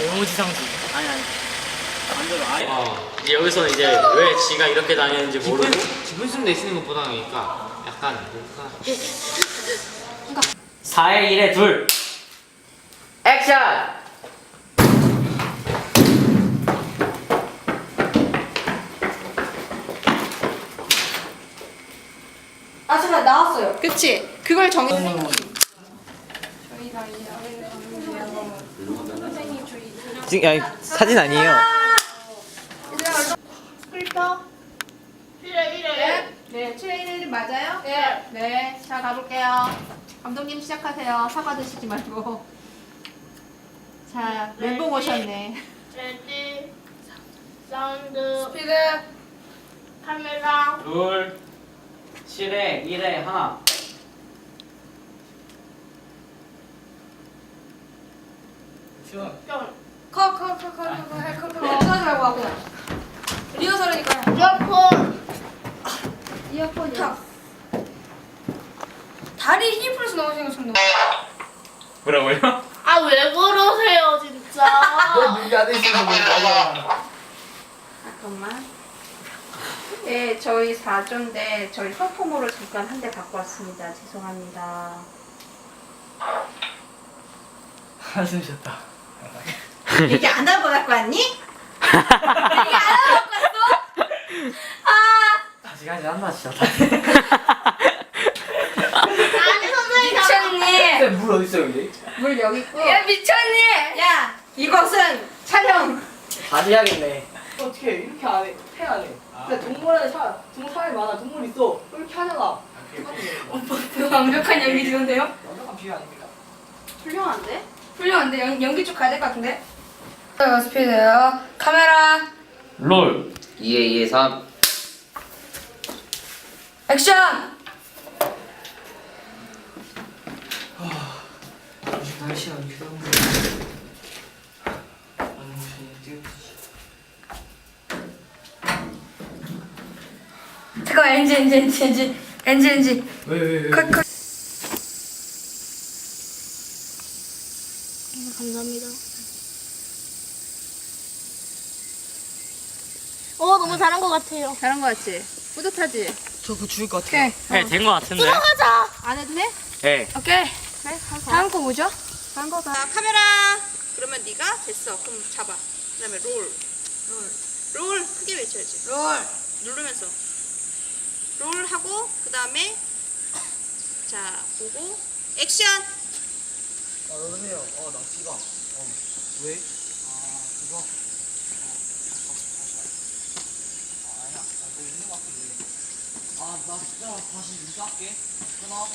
외모지상주. 아니 아니. 반대로 아예. 어, 이제 여기서는 이제 왜 지가 이렇게 다니는지 모르고. 기분 숨 내쉬는 것보다는 그러니까 약간 뭔가 4에 1에 2 액션! 아 잠깐 나왔어요. 그치? 그걸 정해. 지금 아니, 사진 아니에요. 스크립터. 7회 1회. 네, 7회 1회 맞아요? 네. 네, 자 가볼게요. 감독님 시작하세요. 사과 드시지 말고. 자, 멘붕 오셨네. 레디 사운드 스피드. 카메라 둘 7에 1에 하나 컷컷컷컷컷컷컷컷 리허설 말고 하고. 리허설이니까. 이어폰 이어폰이요. 다리 힘 풀어서 넘어지는 것처럼. 뭐라고요? 아 왜 그러세요 진짜 여기 안에 있어서 뭐야 잠깐만. 네, 저희 4조인데 저희 소품으로 잠깐 한 대 갖고 왔습니다. 죄송합니다. 한숨 쉬었다 얘기 안 하고 갖고 왔니? 얘기 안 하고 갖고 왔어? 아, 다시 가지 않나 진짜 아니 선생님 저- 미쳤니? 물 어디 있어 여기? 물 여기 있고. 야, 미쳤니? 야, 이것은 촬영. 다시 해야겠네 어떻게 이렇게 안 해? 근데 동물원에 사, 동물 사람이 많아. 동물 있어. 이렇게 하잖아. 완벽한 연기 지원데요? 완벽한 비유 아닙니까? 훌륭한데? 훌륭한데? 연, 연기 쪽 가야 될 것 같은데? 어, 스피드요. 카메라. 롤 2에 2에 3 액션! 날씨가 이렇게 너무 잠깐 엔지 엔지 엔지 엔지 엔지 엔지 왜 왜 왜 컷 컷. 감사합니다 어 너무 잘한 것 같아요 잘한 거 같지? 뿌듯하지? 저 그거 죽을 것 같아 오케이. 네, 된거 같은데. 가자 안 해도 돼? 네. 오케이. 네, 다음 거 뭐죠? 다음 거 봐. 카메라. 그러면 네가 됐어. 그럼 잡아. 그다음에 롤. 롤. 롤 크게 외쳐야지. 롤. 누르면서. 롤 하고 그 다음에 자 보고 액션. 어 여보세요. 어나 지방 어. 왜? 아 그거 어. 아, 아니야 아, 뭐 있는 것 같은데. 아나 진짜 다시 인사할게. 끊어